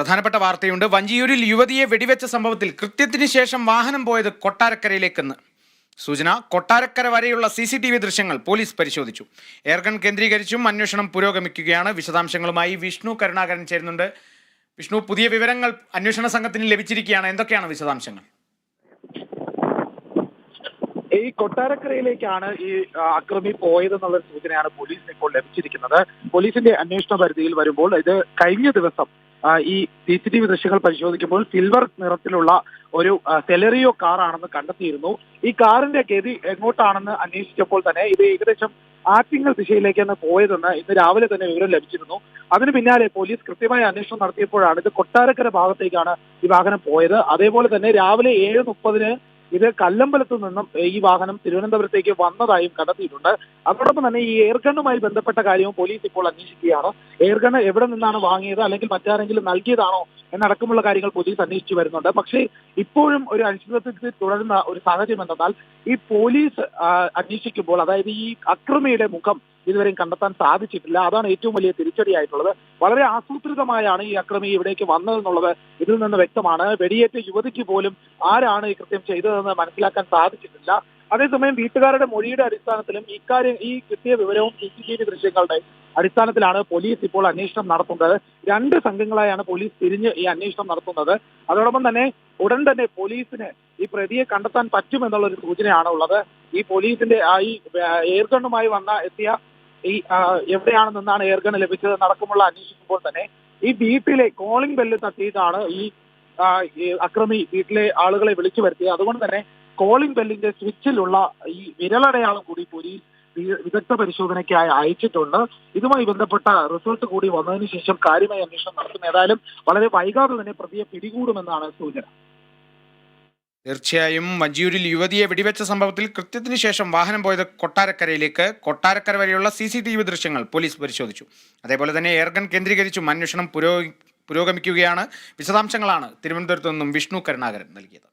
പ്രധാനപ്പെട്ട വാർത്തയുണ്ട്. വഞ്ചിയൂരിൽ യുവതിയെ വെടിവെച്ച സംഭവത്തിൽ കൃത്യത്തിന് ശേഷം വാഹനം പോയത് കൊട്ടാരക്കരയിലേക്കെന്ന്. സൂചന കൊട്ടാരക്കര വരെയുള്ള സി സി ടി വി ദൃശ്യങ്ങൾ പോലീസ് പരിശോധിച്ചു. എയർഗൺ കേന്ദ്രീകരിച്ചും അന്വേഷണം പുരോഗമിക്കുകയാണ്. വിശദാംശങ്ങളുമായി വിഷ്ണു കരുണാകരൻ ചേരുന്നുണ്ട്. വിഷ്ണു പുതിയ വിവരങ്ങൾ അന്വേഷണ സംഘത്തിന് ലഭിച്ചിരിക്കുകയാണ്. എന്തൊക്കെയാണ് വിശദാംശങ്ങൾ? ഈ കൊട്ടാരക്കരയിലേക്കാണ് ഈ അക്രമി പോയതെന്നുള്ള സൂചനയാണ് പോലീസിന് ഇപ്പോൾ ലഭിച്ചിരിക്കുന്നത്. പോലീസിന്റെ അന്വേഷണ പരിധിയിൽ വരുമ്പോൾ ഇത് കഴിഞ്ഞ ദിവസം ഈ സി സി ടി വി ദൃശ്യങ്ങൾ പരിശോധിക്കുമ്പോൾ സിൽവർ നിറത്തിലുള്ള ഒരു സെലറിയോ കാറാണെന്ന് കണ്ടെത്തിയിരുന്നു. ഈ കാറിന്റെ ഗതി എങ്ങോട്ടാണെന്ന് അന്വേഷിച്ചപ്പോൾ തന്നെ ഇത് ഏകദേശം ആറ്റിങ്ങൽ ദിശയിലേക്കാണ് പോയതെന്ന് ഇന്ന് രാവിലെ തന്നെ വിവരം ലഭിച്ചിരുന്നു. അതിന് പിന്നാലെ പോലീസ് കൃത്യമായ അന്വേഷണം നടത്തിയപ്പോഴാണ് ഇത് കൊട്ടാരക്കര ഭാഗത്തേക്കാണ് ഈ വാഹനം പോയത്. അതേപോലെ തന്നെ രാവിലെ ഏഴ് മുപ്പതിന് ഇത് കല്ലമ്പലത്തു നിന്നും ഈ വാഹനം തിരുവനന്തപുരത്തേക്ക് വന്നതായും കണ്ടെത്തിയിട്ടുണ്ട്. അതോടൊപ്പം തന്നെ ഈ എയർഗണ്ണുമായി ബന്ധപ്പെട്ട കാര്യവും പോലീസ് ഇപ്പോൾ അന്വേഷിക്കുകയാണ്. എയർഗണ് എവിടെ നിന്നാണ് വാങ്ങിയത് അല്ലെങ്കിൽ മറ്റാരെങ്കിലും നൽകിയതാണോ എന്നടക്കമുള്ള കാര്യങ്ങൾ പോലീസ് അന്വേഷിച്ചു വരുന്നുണ്ട്. പക്ഷേ ഇപ്പോഴും ഒരു അനിശ്ചിതത്വത്തിൽ തുടരുന്ന ഒരു സാഹചര്യം എന്തെന്നാൽ ഈ പോലീസ് അന്വേഷിക്കുമ്പോൾ അതായത് ഈ അക്രമിയുടെ മുഖം ഇതുവരെയും കണ്ടെത്താൻ സാധിച്ചിട്ടില്ല. അതാണ് ഏറ്റവും വലിയ തിരിച്ചടിയായിട്ടുള്ളത്. വളരെ ആസൂത്രിതമായാണ് ഈ അക്രമി ഇവിടേക്ക് വന്നതെന്നുള്ളത് ഇതിൽ നിന്ന് വ്യക്തമാണ്. വെടിയേറ്റ യുവതിക്ക് പോലും ആരാണ് ഈ കൃത്യം ചെയ്തതെന്ന് മനസ്സിലാക്കാൻ സാധിച്ചിട്ടില്ല. അതേസമയം വീട്ടുകാരുടെ മൊഴിയുടെ അടിസ്ഥാനത്തിലും ഇക്കാര്യം ഈ കൃത്യ വിവരവും സി സി ടി വി ദൃശ്യങ്ങളുടെ അടിസ്ഥാനത്തിലാണ് പോലീസ് ഇപ്പോൾ അന്വേഷണം നടത്തുന്നത്. രണ്ട് സംഘങ്ങളായാണ് പോലീസ് തിരിഞ്ഞ് ഈ അന്വേഷണം നടത്തുന്നത്. അതോടൊപ്പം തന്നെ ഉടൻ തന്നെ പോലീസിന് ഈ പ്രതിയെ കണ്ടെത്താൻ പറ്റുമെന്നുള്ള ഒരു സൂചനയാണ് ഉള്ളത് ഈ പോലീസിന്റെ ഈ എയർഗണ്ണുമായി വന്ന എത്തിയ ഈ എവിടെയാണ് നിന്നാണ് എയർഗൺ ലഭിച്ചത് നടക്കുമുള്ള അന്വേഷിക്കുമ്പോൾ തന്നെ ഈ വീട്ടിലെ കോളിംഗ് ബെല്ല് തട്ടിയിട്ടാണ് ഈ അക്രമി വീട്ടിലെ ആളുകളെ വിളിച്ചു വരുത്തിയത്. അതുകൊണ്ട് തന്നെ കോളിംഗ് ബെല്ലിന്റെ സ്വിച്ചിലുള്ള ഈ വിരലടയാളം കൂടി പോലീസ് വിദഗ്ധ പരിശോധനയ്ക്കായി അയച്ചിട്ടുണ്ട്. ഇതുമായി ബന്ധപ്പെട്ട റിസൾട്ട് കൂടി വന്നതിന് ശേഷം കാര്യമായ അന്വേഷണം നടത്തും. ഏതായാലും വളരെ വൈകാതെ തന്നെ പ്രതിയെ പിടികൂടുമെന്നാണ് സൂചന. തീർച്ചയായും വഞ്ചിയൂരിൽ യുവതിയെ വെടിവെച്ച സംഭവത്തിൽ കൃത്യത്തിന് ശേഷം വാഹനം പോയത് കൊട്ടാരക്കരയിലേക്ക്. കൊട്ടാരക്കര വരെയുള്ള സി സി ടി വി ദൃശ്യങ്ങൾ പോലീസ് പരിശോധിച്ചു. അതേപോലെ തന്നെ എയർഗൺ കേന്ദ്രീകരിച്ചും അന്വേഷണം പുരോഗ പുരോഗമിക്കുകയാണ്. വിശദാംശങ്ങളാണ് തിരുവനന്തപുരത്ത് നിന്നും വിഷ്ണു കരുണാകരൻ നൽകിയത്.